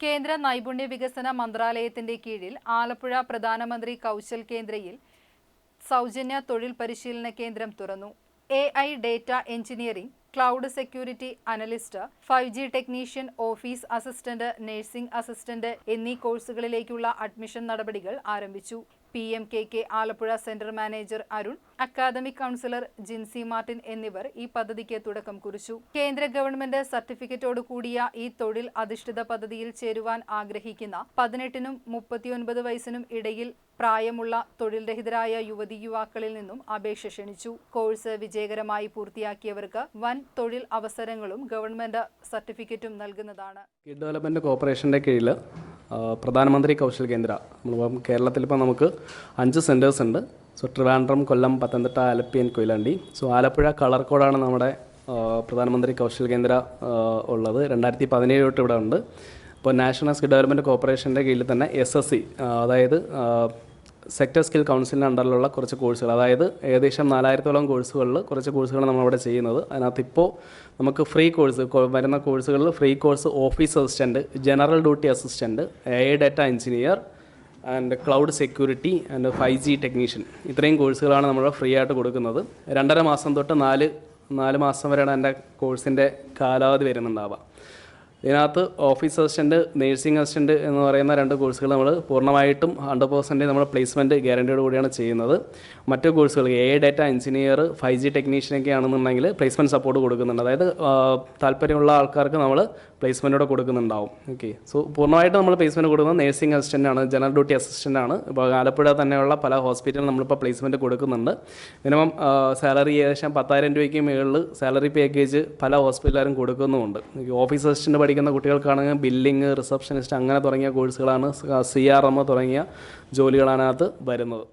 കേന്ദ്ര നൈപുണ്യ വികസന മന്ത്രാലയത്തിന്റെ കീഴിൽ ആലപ്പുഴ പ്രധാനമന്ത്രി കൗശൽ കേന്ദ്രയിൽ സൗജന്യ തൊഴിൽ പരിശീലന കേന്ദ്രം തുറന്നു. A I data engineering cloud security analyst five G technician office assistant nursing assistant എന്നീ കോഴ്സുകളിലേക്കുള്ള അഡ്മിഷൻ നടപടികൾ ആരംഭിച്ചു. P M K K Alappuzha centre manager Arun academic counsellor Jincy Martin എന്നിവർ ഈ പദ്ധതിക്ക് തുടക്കം കുറിച്ചു. കേന്ദ്ര ഗവൺമെന്റ് സർട്ടിഫിക്കറ്റോട് കൂടിയ ഈ തൊഴിൽ അധിഷ്ഠിത പദ്ധതിയിൽ ചേരുവാൻ ആഗ്രഹിക്കുന്ന പതിനെട്ടിനും മുപ്പത്തിയൊൻപത് വയസ്സിനും ഇടയിൽ പ്രായമുള്ള തൊഴിൽ രഹിതരായ യുവതി യുവാക്കളിൽ നിന്നും അപേക്ഷ ക്ഷണിച്ചു. കോഴ്സ് വിജയകരമായി പൂർത്തിയാക്കിയവർക്ക് വൻ തൊഴിൽ അവസരങ്ങളും ഗവൺമെന്റ് സർട്ടിഫിക്കറ്റും നൽകുന്നതാണ്. ഡെവലപ്മെന്റ് കോർപ്പറേഷന്റെ കീഴിൽ പ്രധാനമന്ത്രി കൗശൽ കേന്ദ്ര. നമ്മളിപ്പം കേരളത്തിലിപ്പോൾ നമുക്ക് അഞ്ച് സെന്റേഴ്സ് ഉണ്ട്. So Trivandrum Kollam Pathanamthitta Alleppey and Koyilandy. So Alappuzha കളർക്കോടാണ് നമ്മുടെ പ്രധാനമന്ത്രി കൗശൽ കേന്ദ്ര ഉള്ളത്. രണ്ടായിരത്തി പതിനേഴ് തൊട്ട് ഇവിടെ ഉണ്ട്. ഇപ്പോൾ നാഷണൽ സ്കിൽ ഡെവലപ്മെന്റ് കോർപ്പറേഷന്റെ കീഴിൽ തന്നെ എസ് എസ് സി അതായത് സെക്ടർ സ്കിൽ കൗൺസിലിന്റെ അണ്ടറിലുള്ള കുറച്ച് കോഴ്സുകൾ അതായത് ഏകദേശം നാലായിരത്തോളം കോഴ്സുകളിൽ കുറച്ച് കോഴ്സുകൾ നമ്മളവിടെ ചെയ്യുന്നത്. അതിനകത്ത് ഇപ്പോൾ നമുക്ക് ഫ്രീ കോഴ്സ് വരുന്ന കോഴ്സുകളിൽ free course office assistant general duty assistant A I data engineer and cloud security and five G technician ഇത്രയും കോഴ്സുകളാണ് നമ്മൾ ഫ്രീ ആയിട്ട് കൊടുക്കുന്നത്. രണ്ടര മാസം തൊട്ട് നാല് നാല് മാസം വരെയാണ് എന്റെ കോഴ്സിന്റെ കാലാവധി വരുന്നുണ്ടാവുക. ഇതിനകത്ത് ഓഫീസ് അസിസ്റ്റന്റ് നേഴ്സിംഗ് അസിസ്റ്റന്റ് എന്ന് പറയുന്ന രണ്ട് കോഴ്സുകൾ നമ്മൾ പൂർണമായിട്ടും ഹൺഡ്രഡ് പെർസെന്റ് നമ്മൾ പ്ലേസ്മെന്റ് ഗ്യാരണ്ടിയോട് കൂടിയാണ് ചെയ്യുന്നത്. മറ്റു കോഴ്സുകൾ A data engineer five G ടെക്നീഷ്യനൊക്കെ ആണെന്നുണ്ടെങ്കിൽ പ്ലേസ്മെന്റ് സപ്പോർട്ട് കൊടുക്കുന്നുണ്ട്. അതായത് താല്പര്യമുള്ള ആൾക്കാർക്ക് നമ്മൾ പ്ലേസ്മെന്റോടെ കൊടുക്കുന്നുണ്ടാവും. ഓക്കെ സോ പൂർണമായിട്ട് നമ്മൾ പ്ലേസ്മെന്റ് കൊടുക്കുന്നത് നേഴ്സിംഗ് ആണ് ജനറൽ ഡ്യൂട്ടി അസിസ്റ്റന്റ് ആണ്. ഇപ്പോൾ ആലപ്പുഴ തന്നെയുള്ള പല ഹോസ്പിറ്റലിൽ നമ്മളിപ്പോൾ പ്ലേസ്മെന്റ് കൊടുക്കുന്നുണ്ട്. മിനിമം സാലറി ഏകദേശം പത്തായിരം രൂപയ്ക്ക് മുകളിൽ സാലറി പാക്കേജ് പല ഹോസ്പിറ്റലുകാരും കൊടുക്കുന്നുമുണ്ട്. ഓഫീസ് അസിസ്റ്റന്റ് പഠിക്കുന്ന കുട്ടികൾക്കാണെങ്കിൽ ബില്ലിങ് റിസപ്ഷനിസ്റ്റ് അങ്ങനെ തുടങ്ങിയ കോഴ്സുകളാണ് സി ആർ എം തുടങ്ങിയ ജോലികളാണ് അതിനകത്ത് വരുന്നത്.